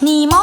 你妈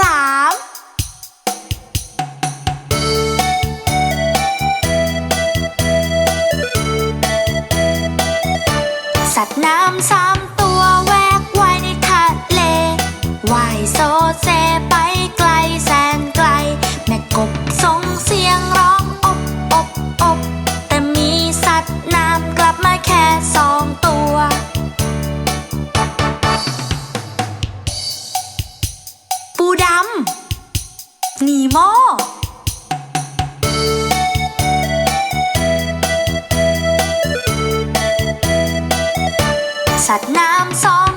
ลาม สัตว์น้ำสามตัวแวกว่ายในทะเลว่ายโซเซไปไกลแสนไกล แม่กบส่งเสียงร้องอบอบอบแต่มีสัตว์น้ำกลับมาแค่สอง หนีโมสัตว์น้ำสอง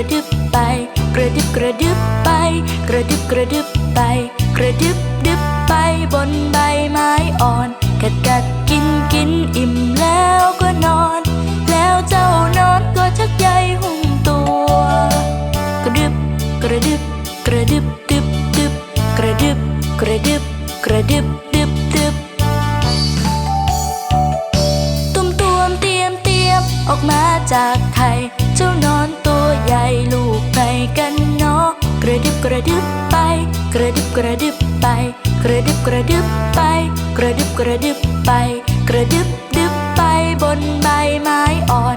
ระดึบไป กระดึบกระดึบไป กระดึบกระดึบไป กระดึบดึบไปบนใบไม้อ่อน กัดกัดกินกินอิ่มแล้วก็นอน แล้วเจ้านอนก็ชักใยหุ้มตัว กระดึบกระดึบกระดึบดึบดึบกระดึบกระดึบกระดึบดึบดึบตุ้มตวมเตรียมเตรียมออกมาจากไข่ ระดึบกระดึบไป กระดึบกระดึบไป กระดึบกระดึบไป กระดึบกระดึบไป กระดึบดึบไปบนใบไม้อ่อน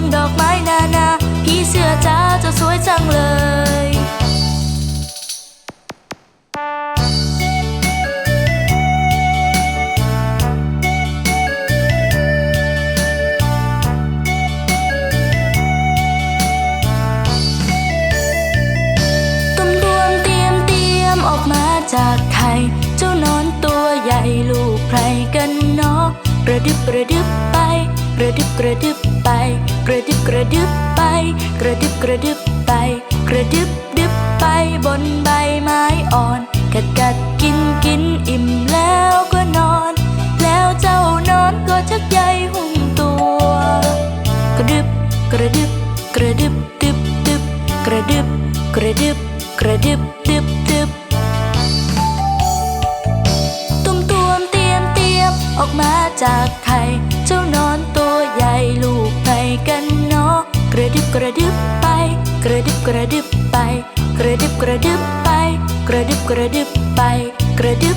มดอกไม้นานาผีเสื้อจ้าจะสวยจังเลยตุ้มตวมเตรียมเตรียมออกมาจากไข่เจ้านอนตัวใหญ่ลูกใครกันเนาะกระดึบกระดึบไป กระดึบกระดึบไป กระดึบกระดึบไป กระดึบกระดึบไป กระดึบดึบไปบนใบไม้อ่อน กัดกัดกินกินอิ่มแล้วก็นอน แล้วเจ้านอนก็ชักใยหุ้มตัว กระดึบกระดึบกระดึบดึบดึบกระดึบกระดึบกระดึบดึบดึบตุ้มตวมเตรียมเตรียมออกมาจากไข่ กระดึบกระดึบไป กระดึบกระดึบไป กระดึบกระดึบไป กระดึบ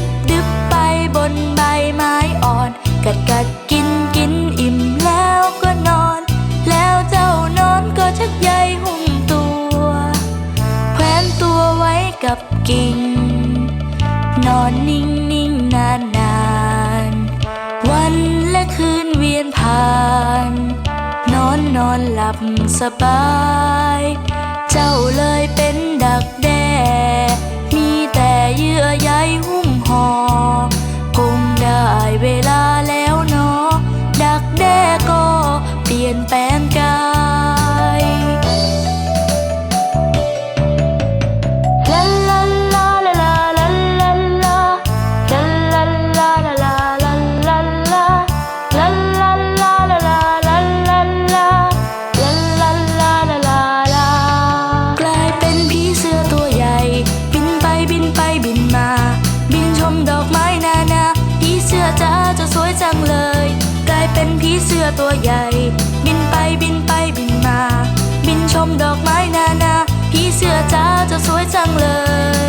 พีเสื้อตัวใหญ่ บินไปบินไปบินมา บินชมดอกไม้นานา พีเสื้อจ้าจะสวยจังเลย